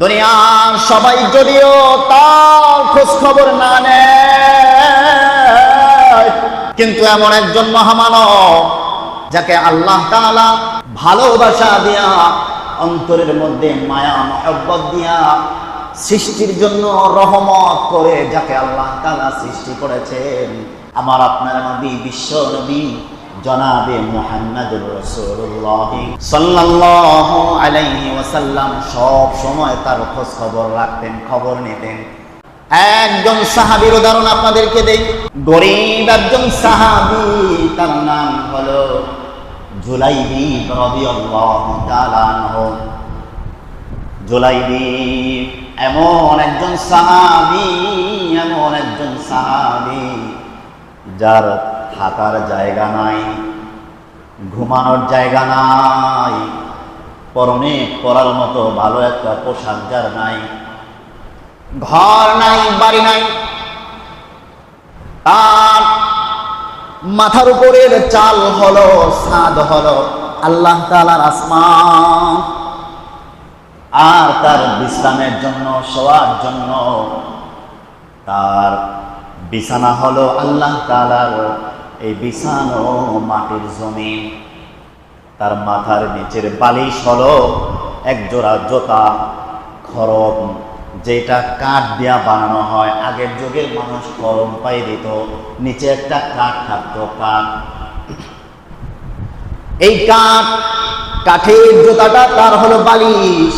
দুনিয়ার সবাই যদিও তার খোঁজ খবর না কিন্তু এমন একজন মহামানব যাকে আল্লাহ তাআলা ভালোবাসা দিয়া, অন্তরের মধ্যে মায়া, মহব্বত দিয়া সৃষ্টির জন্য রহমত করে যাকে আল্লাহ তাআলা সৃষ্টি করেছেন। আমার আপনার নবী, বিশ্ব নবী জনাবে মুহাম্মদুর রাসূলুল্লাহ। সাল্লাল্লাহু আলাইহি ওয়াসাল্লাম সব সময় তার খোঁজ খবর রাখতেন, খবর নিতেন। একজন সাহাবীর উদাহরণ আপনাদেরকে দেই। গরিব একজন সাহাবী, তার নাম হলো জুলাইবি রাদিয়াল্লাহু তাআলা জুলাইবি এমন একজন সাহাবী, এমন একজন সাহাবী, যার থাকার জায়গা নাই, ঘুমানোর জায়গা নাই, পরনে করার মতো ভালো একটা পোশাক যার নাই, ঘর নাই, বাড়ি নাই তার মাথার উপরের চাল হলো সাদ হলো, আল্লাহ তালার আসমান, আর তার বিশ্রামের জন্য, শোয়ার জন্য, তার বিছানা হলো আল্লাহ তালার এই বিছানো মাটির জমিন। তার মাথার নিচের বালিশ হলো এক জোড়া জোতা, খরম, যেটা কাঠ দিয়া বানানো হয়। আগের যুগের মানুষ খরম পাই দিত, নিচে একটা কাঠ থাকতো, কাঠ। এই কাঠ, কাঠের জোতাটা তার হলো বালিশ।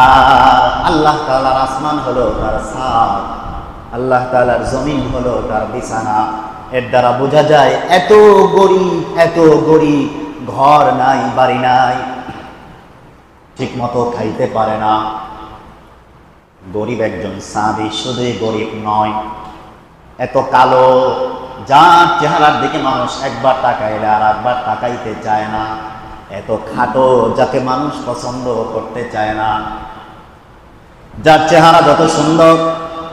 আর আল্লাহ তালার আসমান হলো তার সাপ আল্লাহ তালার জমিন হলো তার বিছানা। এর দ্বারা বোঝা যায়, এত গরিব এত গরিব, ঘর নাই, বাড়ি নাই ঠিক মতো খাইতে পারে না। গরিব একজন সাবি শুধুই গরিব নয়, এত কালো যার চেহারার দিকে মানুষ একবার তাকাইলে আর একবার তাকাইতে চায় না। এত খাটো, যাকে মানুষ পছন্দ করতে চায় না। যার চেহারা যত সুন্দর,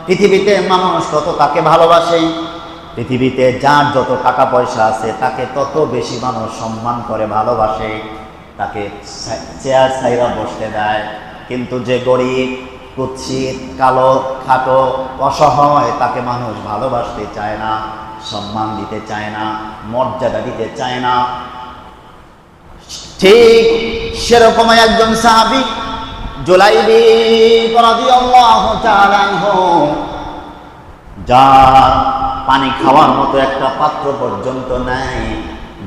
পৃথিবীতে মানুষ তত তাকে ভালোবাসে। পৃথিবীতে যার যত টাকা পয়সা আছে, তাকে তত বেশি মানুষ সম্মান করে, ভালোবাসে। তাকে চেয়ার সাইরা বসতে দেয়। কিন্তু যে গরিব, কুৎসিত, কালো, খাটো, অসহায়, তাকে মানুষ ভালোবাসতে চায় না, সম্মান দিতে চায় না, মর্যাদা দিতে চায় না। ঠিক সেরকমই একজন সাহাবি, জুলাইবি যার পানি খাওয়ার মতো একটা পাত্র পর্যন্ত নাই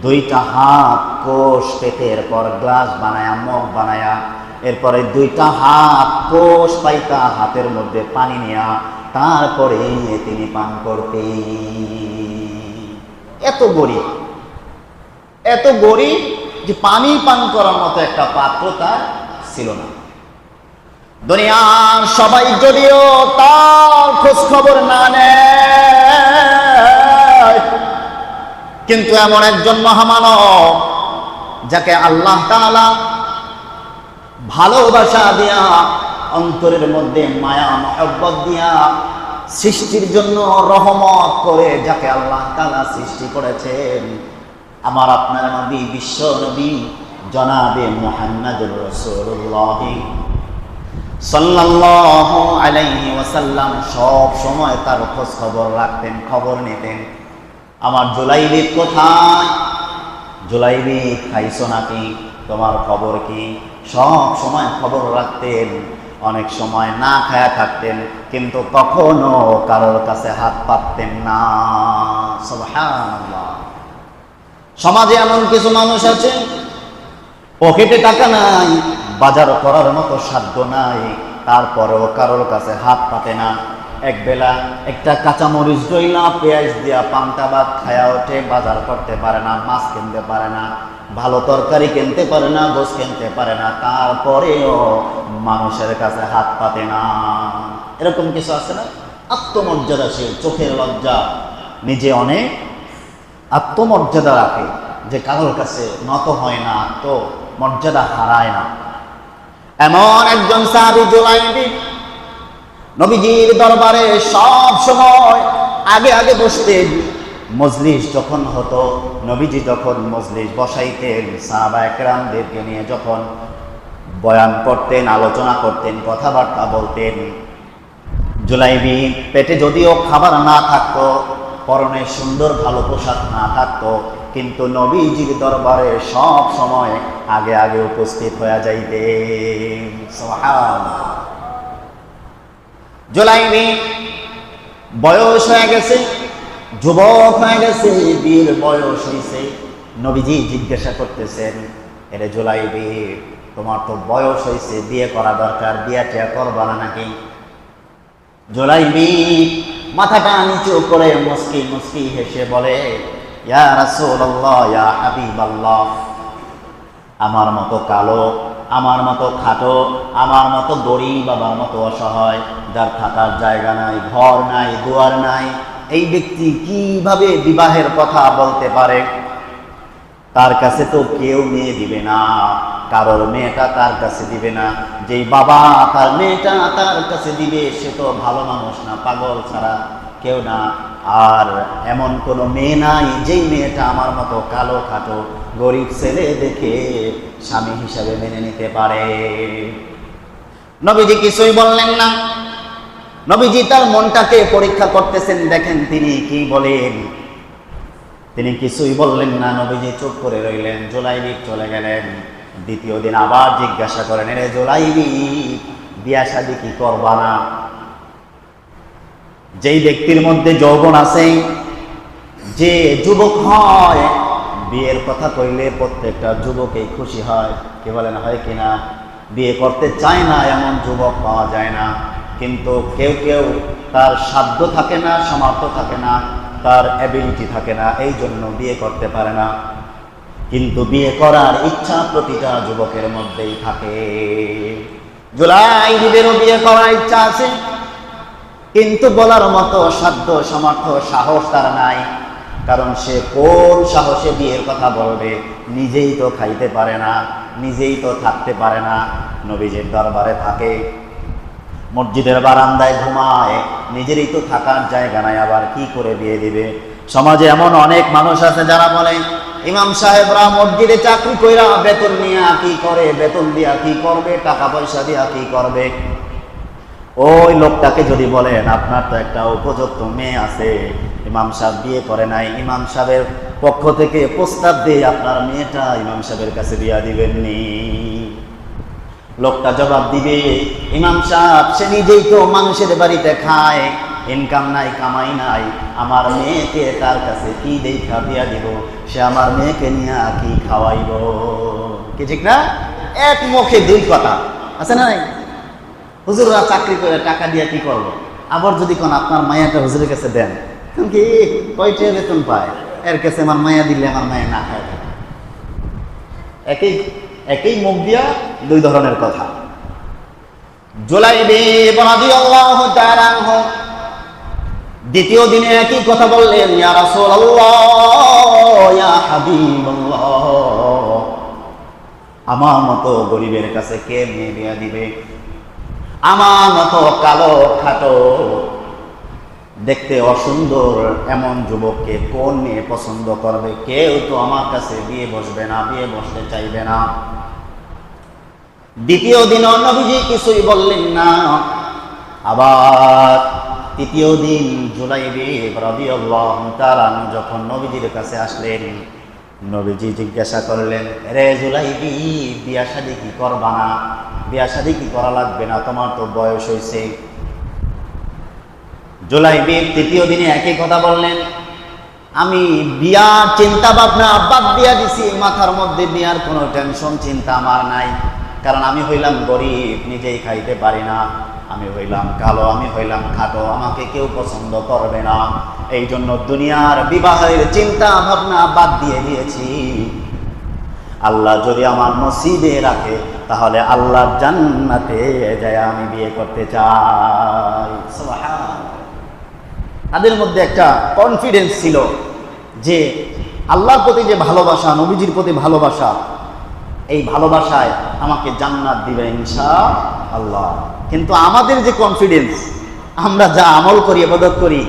দুইটা হাত কোষ পেতে এরপর গ্লাস বানায়া, মগ বানায়া, এরপরে দুইটা হাত কোষ পাইতা হাতের মধ্যে পানি নেয়া তারপরে তিনি পান করতে এত গরিব এত গরিব যে পানি পান করার মতো একটা পাত্র তার ছিল না। দুনিয়ার সবাই যদিও তার খোঁজ খবর না নেয় কিন্তু এমন একজন মহামানব যাকে আল্লাহ তাআলা ভালোবাসা দিয়া, অন্তরের মধ্যে মায়া, মহব্বত দিয়া সৃষ্টির জন্য রহমত করে যাকে আল্লাহ তাআলা সৃষ্টি করেছেন, আমার আপনার নবী, বিশ্ব নবী জনাবে মুহাম্মদুর রাসূলুল্লাহ সাল্লাল্লাহু আলাইহি ওয়াসাল্লাম সব সময় তার খোঁজ খবর রাখতেন, খবর নিতেন। আমার জুলাইবি কোথায়? জুলাইবি খাইছো নাকি? তোমার খবর কি? সব সময় খবর রাখতেন, অনেক সময় না খায়া থাকতেন, কিন্তু কখনো কারোর কাছে হাত পাততেন না। সমাজে এমন কিছু মানুষ আছে? পকেটে টাকা নাই, বাজার করার মতো সাধ্য নাই, তারপরেও কারোর কাছে হাত পাতে না। এক বেলা একটা কাঁচামরিচ দইলা, পেঁয়াজ দিয়া পান্তা ভাত খায়া ওঠে বাজার করতে পারে না, মাছ কিনতে পারে না, ভালো তরকারি কিনতে পারে না গোস কিনতে পারে না, তারপরেও মানুষের কাছে হাত পাতে না। এরকম কিছু আছে না? আত্মমর্যাদা আত্মমর্যাদাশীল, চোখের লজ্জা। নিজে অনেক আত্মমর্যাদা রাখে, যে কারোর কাছে নত হয় না তো মর্যাদা হারায় না। এমন একজন সাহাবি জোলাইবি নবীজির দরবারে সব সময় আগে আগে বসতেন মজলিস যখন হতো, নবীজি যখন মজলিস বসাইতেন, সাহাবা একরামদেরকে নিয়ে যখন বয়ান করতেন, আলোচনা করতেন, কথাবার্তা বলতেন। জুলাইবি পেটে যদিও খাবার না থাকতো, পরনে সুন্দর ভালো পোশাক না থাকতো, কিন্তু নবীজির দরবারে সব সময় আগে আগে উপস্থিত হয়ে যাইতে জুলাইবি বয়স হয়ে গেছে, যুবক হয়ে গেছে, বীর বয়স হয়েছে নবীজি জিজ্ঞাসা করতেছেন, এরে জুলাইবি তোমার তো বয়স হয়েছে বিয়ে করা দরকার, বিয়ে টিয়া করবা না নাকি? জোলাইবি মাথাটা নিচু করে মুস্কি মুস্কি হেসে বলে, ইয়া রাসূলুল্লাহ, ইয়া হাবিবাল্লাহ, আমার মতো কালো আমার মতো খাটো, আমার মতো গরিব আমার মতো অসহায়, যার থাকার জায়গা নাই, ঘর নাই, দুয়ার নাই, এই ব্যক্তি কীভাবে বিবাহের কথা বলতে পারে? তার কাছে তো কেউ মেয়ে দিবে না, কারোর মেয়েটা তার কাছে দিবে না, যেই বাবা তার মেয়েটা তার কাছে দিবে, সে তো ভালো মানুষ না, পাগল ছাড়া। কেউ না। আর এমন কোনো মেয়ে নাই, যেই মেয়েটা আমার মতো কালো খাটো গরিব ছেলে দেখে স্বামী হিসাবে মেনে নিতে পারে। নবীজি কিছুই বললেন না। নবীজি তার মনটাকে পরীক্ষা করতেছেন, দেখেন তিনি কি বলেন। তিনি কিছুই বললেন না, নবীজি চুপ করে রইলেন জোলাইবি চলে গেলেন। দ্বিতীয় দিন আবার জিজ্ঞাসা করেন রে জোলাইবি, বিয়া শাদি কি করবা না? যেই ব্যক্তির মধ্যে যৌবন আছে, যে যুবক হয়, বিয়ের কথা কইলে প্রত্যেকটা যুবকেই খুশি হয়। কি বলেন, হয় কিনা বিয়ে করতে চায় না, এমন যুবক পাওয়া যায় না। কিন্তু কেউ কেউ তার সাধ্য থাকে না, সামর্থ্য থাকে না, তার অ্যাবিলিটি থাকে না, এই জন্য বিয়ে করতে পারে না। কিন্তু বিয়ে করার ইচ্ছা প্রতিটা যুবকের মধ্যেই থাকে। জুলাই বিয়ে করার ইচ্ছা আছে। কিন্তু বলার মতো সাধ্য সামর্থ্য, সাহস তার নাই। কারণ সে কোন সাহসে বিয়ের কথা বলবে, নিজেই তো খাইতে পারে না, নিজেই তো থাকতে পারে না। নবীজের দরবারে থাকে। মসজিদের বারান্দায় ঘুমায়, নিজেরই তো থাকার জায়গা নাই, আবার কি করে বিয়ে দিবে? সমাজে এমন অনেক মানুষ আছে যারা বলে ইমাম সাহেবরা মসজিদে চাকরি কইরা বেতন নিয়া কি করে, বেতন দিয়া কি করবে, টাকা পয়সা দিয়া কি করবে? ওই লোকটাকে যদি বলেন, আপনার তো একটা উপযুক্ত মেয়ে আছে, ইমাম সাহেব বিয়ে করে নাই। ইমাম সাহেবের পক্ষ থেকে প্রস্তাব দিয়ে আপনার মেয়েটা ইমাম সাহেবের কাছে বিয়া দিবেননি। লোকটা জবাব দিবে, ইমাম সাহেব, সে নিজেই তো মানুষের বাড়িতে খায়। ইনকাম নাই, কামাই নাই। আমার মেয়েকে তার কাছে কি দেখা বিয়া দিব? সে আমার মেয়েকে নিয়ে কি খাওয়াইব? কি ঠিক না? এক মুখে দুই কথা, আছে না নাই? হুজুররা চাকরি করে, টাকা দিয়ে কি করব? আবার যদি কোন আপনার মায়াটা হুজুরের কাছে দেন, তখন কি কয়টা বেতন পায়? এর কাছে আমার মায়া দিলে আমার মায়া না খায়। একই একই মুখ দিয়া দুই ধরনের কথা। দ্বিতীয় দিনে একই কথা বললেন আমার মতো গরিবের কাছে কে মেয়ে দিবে? আমার মতো কালো খাটো। দেখতে অসুন্দর এমন যুবককে কোন মেয়ে পছন্দ করবে? কেউ তো আমার কাছে বিয়ে বসবে না, বিয়ে বসতে চাইবে না। দ্বিতীয় দিন নবীজি কিছুই বললেন না। আবার তৃতীয় দিন জুলাইবি রাদিয়াল্লাহু তাআলা, যখন নবীজির কাছে আসলেন। নবীজি জিজ্ঞাসা করলেন, রে জুলাইবি, বিয়া শাদি কি করবা না? বিয়া শাদি কি করা লাগবে না? তোমার তো বয়স হয়েছে জুলাইবি তৃতীয় দিনে একই কথা বললেন, আমি বিয়ার চিন্তা ভাবনা বাদ দিয়া দিছি, মাথার মধ্যে বিয়ার কোনো টেনশন চিন্তা আমার নাই। কারণ আমি হইলাম গরিব, নিজেই খাইতে পারি না। আমি হইলাম কালো, আমি হইলাম খাটো, আমাকে কেউ পছন্দ করবে না। এই জন্য দুনিয়ার বিবাহের চিন্তা ভাবনা বাদ দিয়ে দিয়েছি। আল্লাহ যদি আমার নসিবে রাখে, তাহলে আল্লাহর জান্নাতে যায় আমি বিয়ে করতে চাই। তাদের মধ্যে একটা কনফিডেন্স ছিল যে আল্লাহর প্রতি যে ভালোবাসা, নবীজির প্রতি ভালোবাসা, এই ভালোবাসায় আমাকে জান্নাত দিবে ইনশা আল্লাহ। কিন্তু আমাদের যে কনফিডেন্স আমরা যা আমল করি এবাদত করি,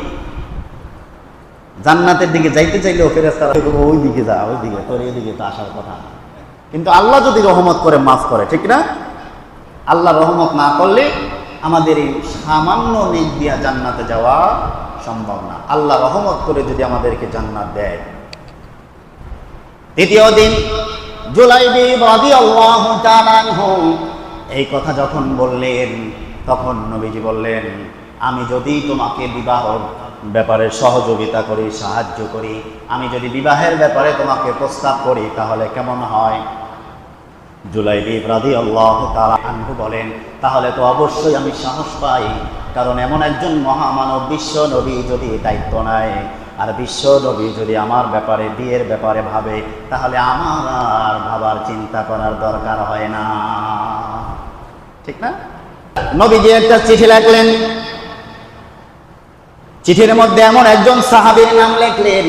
জান্নাতের দিকে যাইতে চাইলেও ফেরেস্তারা ওই দিকে যা ওই দিকে তোর এদিকে তো আসার কথা। কিন্তু আল্লাহ যদি রহমত করে, মাফ করে, ঠিক না? আল্লাহ রহমত না করলে আমাদের এই সামান্য নেক দিয়া জান্নাতে যাওয়া সম্ভব না। আল্লাহ রহমত করে যদি আমাদেরকে জান্নাত দেয়। তৃতীয় দিন, জুলাইবি রাদিয়াল্লাহু তাআলা আনহু এই কথা যখন বললেন, তখন নবীজি বললেন, আমি যদি তোমাকে বিবাহ ব্যাপারে সহযোগিতা করি, সাহায্য করি, আমি যদি বিবাহের ব্যাপারে তোমাকে প্রস্তাব করি, তাহলে কেমন হয়? জুলাইবি রাদি আল্লাহ তারা আনহু বলেন, তাহলে তো অবশ্যই আমি সাহস পাই, কারণ এমন একজন মহামানব বিশ্ব নবী যদি দায়িত্ব নেয়, আর বিশ্ব নবী যদি আমার ব্যাপারে, বিয়ের ব্যাপারে ভাবে, তাহলে আমার আর ভাবার চিন্তা করার দরকার হয় না। ঠিক না? নবীজি একটা চিঠি লেখলেন। চিঠির মধ্যে এমন একজন সাহাবীর নাম লেখলেন,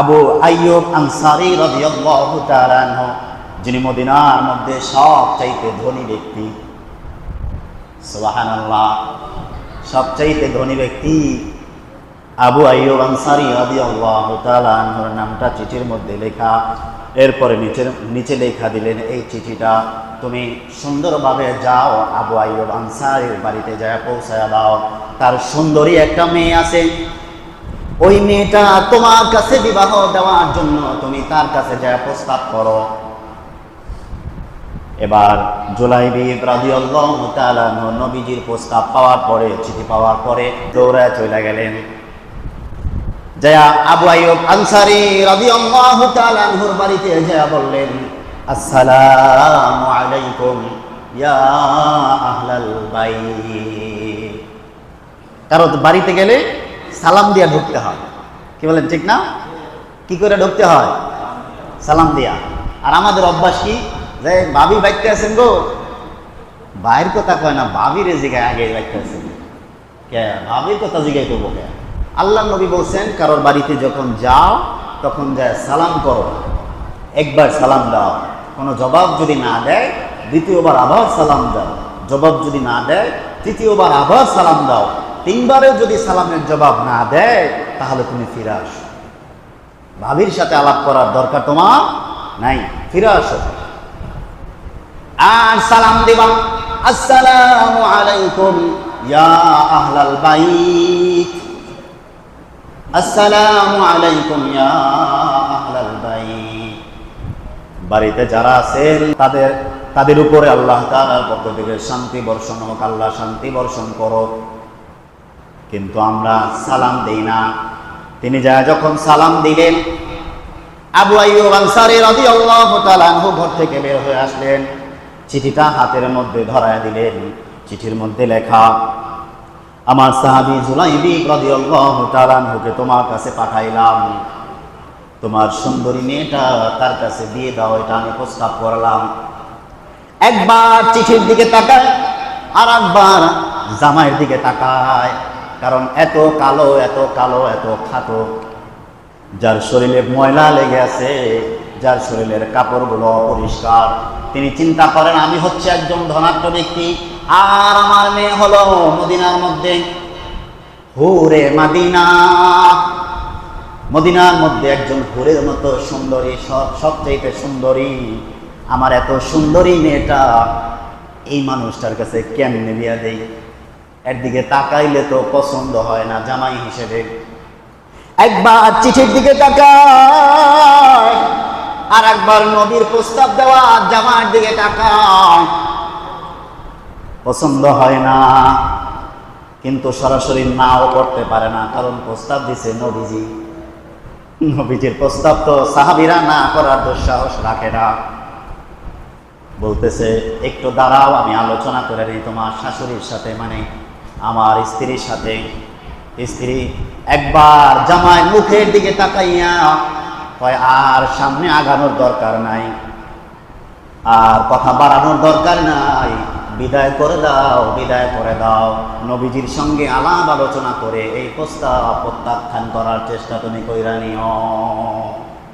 আবু আইয়ুব আনসারি রাদিয়াল্লাহু তাআলা যিনি মদিনার মধ্যে সবচাইতে ধনী ব্যক্তি। সুবহানাল্লাহ, সবচাইতে ধনী ব্যক্তি। আবু আইয়ুব আনসারী রাদিয়াল্লাহু তাআলা নামটা চিঠির মধ্যে লেখা। এরপরে নিচে নিচে লেখা দিলেন, এই চিঠিটা তুমি সুন্দরভাবে যাও, আবু আইয়ুব আনসারীর বাড়িতে যায় পৌঁছায় দাও। তার সুন্দরী একটা মেয়ে আছে। ওই মেয়েটা তোমার কাছে বিবাহ দেওয়ার জন্য তুমি তার কাছে যায় প্রস্তাব করো। এবার জুলাইবি রাদিয়াল্লাহু তাআলা নবীজির প্রস্তাব পাওয়ার পরে, চিঠি পাওয়ার পরে দৌড়ায় চলে গেলেন। জয়া আবু আইয়ুব আনসারী রাদিয়াল্লাহু তাআলা আনহুর বাড়িতে জয়া বললেন, আসসালামু আলাইকুম ইয়া আহলাল বাইত। কারও বাড়িতে গেলে সালাম দিয়া ঢুকতে হয়। কি বলেন, ঠিক না? কি করে ঢুকতে হয়? সালাম দিয়া। আর আমাদের অভ্যাস কি যে ভাবি বাইতে আছেন গো বাইরের কথা কয় না, ভাবির জিগায় আগে বাইতে আছেন। কে? ভাবির কথা জিগাই করব কে? আল্লাহ নবী বলছেন, কারোর বাড়িতে যখন যাও, তখন যায় সালাম করো। একবার সালাম দাও। কোনো জবাব যদি না দেয়, দ্বিতীয়বার আবার সালাম দাও। জবাব যদি না দেয়, তৃতীয়বার আবার সালাম দাও। তিনবারেও যদি সালামের জবাব না দেয়, তাহলে তুমি ফিরে আসো। ভাবির সাথে আলাপ করার দরকার তোমার নাই। ফিরে আসো। আর সালাম দিবা। আসসালামু আলাইকুম ইয়া আহলাল বাইত। আসসালামু আলাইকুম ইয়া আহলাল বাইত। বাড়িতে যারা আছেন, তাদের তাদের উপরে আল্লাহ তাআলার পক্ষ থেকে শান্তি বর্ষণ হোক, আল্লাহ শান্তি বর্ষণ করো কিন্তু আমরা সালাম দেই না। তিনি যা যখন সালাম দিলেন, আবু আইয়ুব আনসারী রাদিয়াল্লাহু তাআলা আনহু ঘর থেকে বের হয়ে আসলেন। চিঠিটা হাতের মধ্যে ধরায় দিলেন। চিঠির মধ্যে লেখা আমার সাহাবী জুলাইবি রাদিয়াল্লাহু তাআলা আনহুকে তোমার কাছে পাঠাইলাম। তোমার সুন্দরী মেয়েটা তার কাছে দিয়ে দাও, এটা আমি প্রস্তাব করলাম। একবার চিঠির দিকে তাকায় আর একবার জামাইয়ের দিকে তাকায়, কারণ এত কালো এত কালো, এত খাটো। যার শরীরে ময়লা লেগে আছে, যার শরীরের কাপড়গুলো অপরিষ্কার। তিনি চিন্তা করেন, আমি হচ্ছে একজন ধনাঢ্য ব্যক্তি। আর আমার মেয়ে হলো মদিনার মধ্যে। হুরে মাদিনা। মদিনার মধ্যে একজন হুরের মতো সুন্দরী, সব, সবচাইতে সুন্দরী। আমার এত সুন্দরী মেয়েটা, এই মানুষটার কাছে কেমনে বিয়া দেই? এর দিকে তাকাইলে তো পছন্দ হয় না জামাই হিসেবে। একবার চিঠির দিকে তাকায় আর একবার নবীর প্রস্তাব দেওয়া জামার দিকে তাকায়। পছন্দ হয় না। কিন্তু সরাসরি নাও করতে পারে না, কারণ প্রস্তাব দিছে নবীজি। নবীজির প্রস্তাব তো সাহাবিরা না করার দুঃসাহস রাখে না। বলতেছে, একটু দাঁড়াও, আমি আলোচনা করে নিই তোমার শাশুড়ির সাথে মানে আমার স্ত্রীর সাথে। স্ত্রী একবার জামাই মুখের দিকে তাকাইয়া হয় আর সামনে আগানোর দরকার নাই, আর কথা বাড়ানোর দরকার নাই। বিদায় করে দাও, বিদায় করে দাও। নবীজির সঙ্গে আলাপ আলোচনা করে এই প্রস্তাব প্রত্যাখ্যান করার চেষ্টা তুমি কইরা নিও।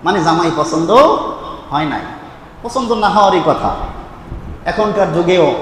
মানে জামাই পছন্দ হয় নাই। পছন্দ না হওয়ারই কথা। এখনকার যুগেও